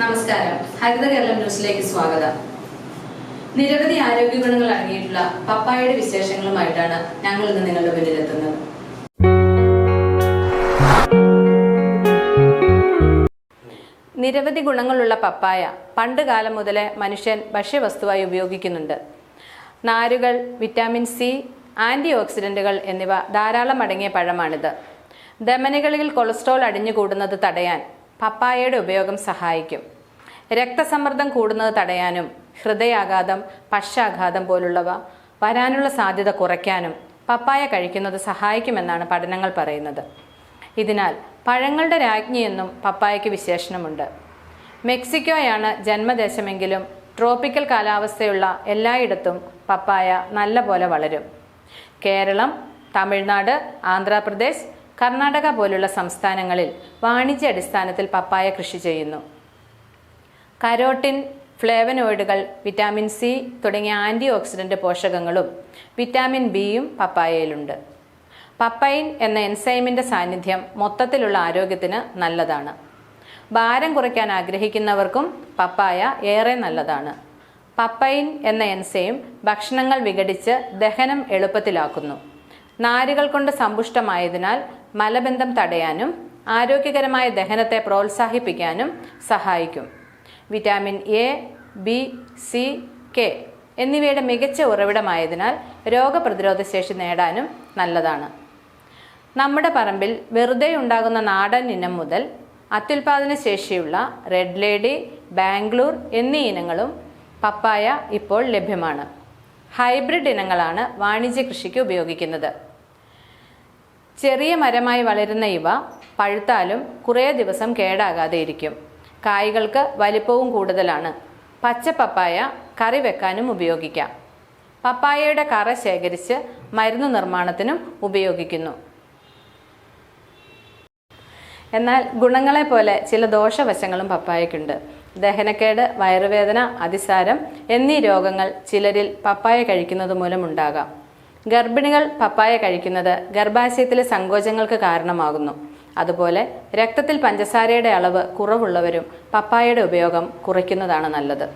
നമസ്കാരം. ഹരിത കേരളം ന്യൂസിലേക്ക് സ്വാഗതം. നിരവധി ആരോഗ്യ ഗുണങ്ങൾ അടങ്ങിയിട്ടുള്ള പപ്പായയുടെ വിശേഷങ്ങളുമായിട്ടാണ് ഞങ്ങൾ ഇന്ന് നിങ്ങളുടെ മുന്നിലെത്തുന്നത്. നിരവധി ഗുണങ്ങളുള്ള പപ്പായ പണ്ട് കാലം മുതലേ മനുഷ്യൻ ഭക്ഷ്യവസ്തുവായി ഉപയോഗിക്കുന്നുണ്ട്. നാരുകൾ വിറ്റാമിൻ സി ആന്റി ഓക്സിഡന്റുകൾ എന്നിവ ധാരാളം അടങ്ങിയ പഴമാണിത്. ധമനികളിൽ കൊളസ്ട്രോൾ അടിഞ്ഞുകൂടുന്നത് തടയാൻ പപ്പായയുടെ ഉപയോഗം സഹായിക്കും. രക്തസമ്മർദ്ദം കൂടുന്നത് തടയാനും ഹൃദയാഘാതം പക്ഷാഘാതം പോലുള്ളവ വരാനുള്ള സാധ്യത കുറയ്ക്കാനും പപ്പായ കഴിക്കുന്നത് സഹായിക്കുമെന്നാണ് പഠനങ്ങൾ പറയുന്നത്. ഇതിനാൽ പഴങ്ങളുടെ രാജ്ഞിയെന്നും പപ്പായയ്ക്ക് വിശേഷണമുണ്ട്. മെക്സിക്കോയാണ് ജന്മദേശമെങ്കിലും ട്രോപ്പിക്കൽ കാലാവസ്ഥയുള്ള എല്ലായിടത്തും പപ്പായ നല്ല പോലെ വളരും. കേരളം തമിഴ്നാട് ആന്ധ്രാപ്രദേശ് കർണാടക പോലുള്ള സംസ്ഥാനങ്ങളിൽ വാണിജ്യ അടിസ്ഥാനത്തിൽ പപ്പായ കൃഷി ചെയ്യുന്നു. കരോട്ടിൻ ഫ്ലേവനോയിഡുകൾ വിറ്റാമിൻ സി തുടങ്ങിയ ആന്റി ഓക്സിഡന്റ് പോഷകങ്ങളും വിറ്റാമിൻ ബിയും പപ്പായയിലുണ്ട്. പപ്പൈൻ എന്ന എൻസൈമിന്റെ സാന്നിധ്യം മൊത്തത്തിലുള്ള ആരോഗ്യത്തിന് നല്ലതാണ്. ഭാരം കുറയ്ക്കാൻ ആഗ്രഹിക്കുന്നവർക്കും പപ്പായ ഏറെ നല്ലതാണ്. പപ്പൈൻ എന്ന എൻസൈം ഭക്ഷണങ്ങൾ വിഘടിച്ച് ദഹനം എളുപ്പത്തിലാക്കുന്നു. നാരുകൾ കൊണ്ട് സമ്പുഷ്ടമായതിനാൽ മലബന്ധം തടയാനും ആരോഗ്യകരമായ ദഹനത്തെ പ്രോത്സാഹിപ്പിക്കാനും സഹായിക്കും. Vitamin A B C K എന്നിവയുടെ മികച്ച ഉറവിടമായതിനാൽ രോഗപ്രതിരോധ ശേഷി നേടാനും നല്ലതാണ്. നമ്മുടെ പറമ്പിൽ വെറുതെ ഉണ്ടാകുന്ന നാടൻ ഇനം മുതൽ അത്യുൽപാദന ശേഷിയുള്ള റെഡ് ലേഡി ബാംഗ്ലൂർ എന്നീ ഇനങ്ങളും പപ്പായ ഇപ്പോൾ ലഭ്യമാണ്. ഹൈബ്രിഡ് ഇനങ്ങളാണ് വാണിജ്യ കൃഷിക്ക് ഉപയോഗിക്കുന്നത്. ചെറിയ മരമായി വളരുന്ന ഇവ പഴുത്താലും കുറേ ദിവസം കേടാകാതെ ഇരിക്കും കായ്കൾക്ക് വലിപ്പവും കൂടുതലാണ്. പച്ച പപ്പായ കറി വെക്കാനും ഉപയോഗിക്കാം. പപ്പായയുടെ കറ ശേഖരിച്ച് മരുന്ന് നിർമ്മാണത്തിനും ഉപയോഗിക്കുന്നു. എന്നാൽ ഗുണങ്ങളെ പോലെ ചില ദോഷവശങ്ങളും പപ്പായക്കുണ്ട് ദഹനക്കേട് വയറുവേദന അതിസാരം എന്നീ രോഗങ്ങൾ ചിലരിൽ പപ്പായ കഴിക്കുന്നത് മൂലം ഉണ്ടാകാം ഗർഭിണികൾ പപ്പായ കഴിക്കുന്നത് ഗർഭാശയത്തിലെ സങ്കോചങ്ങൾക്ക് കാരണമാകുന്നു. അതുപോലെ രക്തത്തിൽ പഞ്ചസാരയുടെ അളവ് കുറവുള്ളവരും പപ്പായയുടെ ഉപയോഗം കുറയ്ക്കുന്നതാണ് നല്ലത്.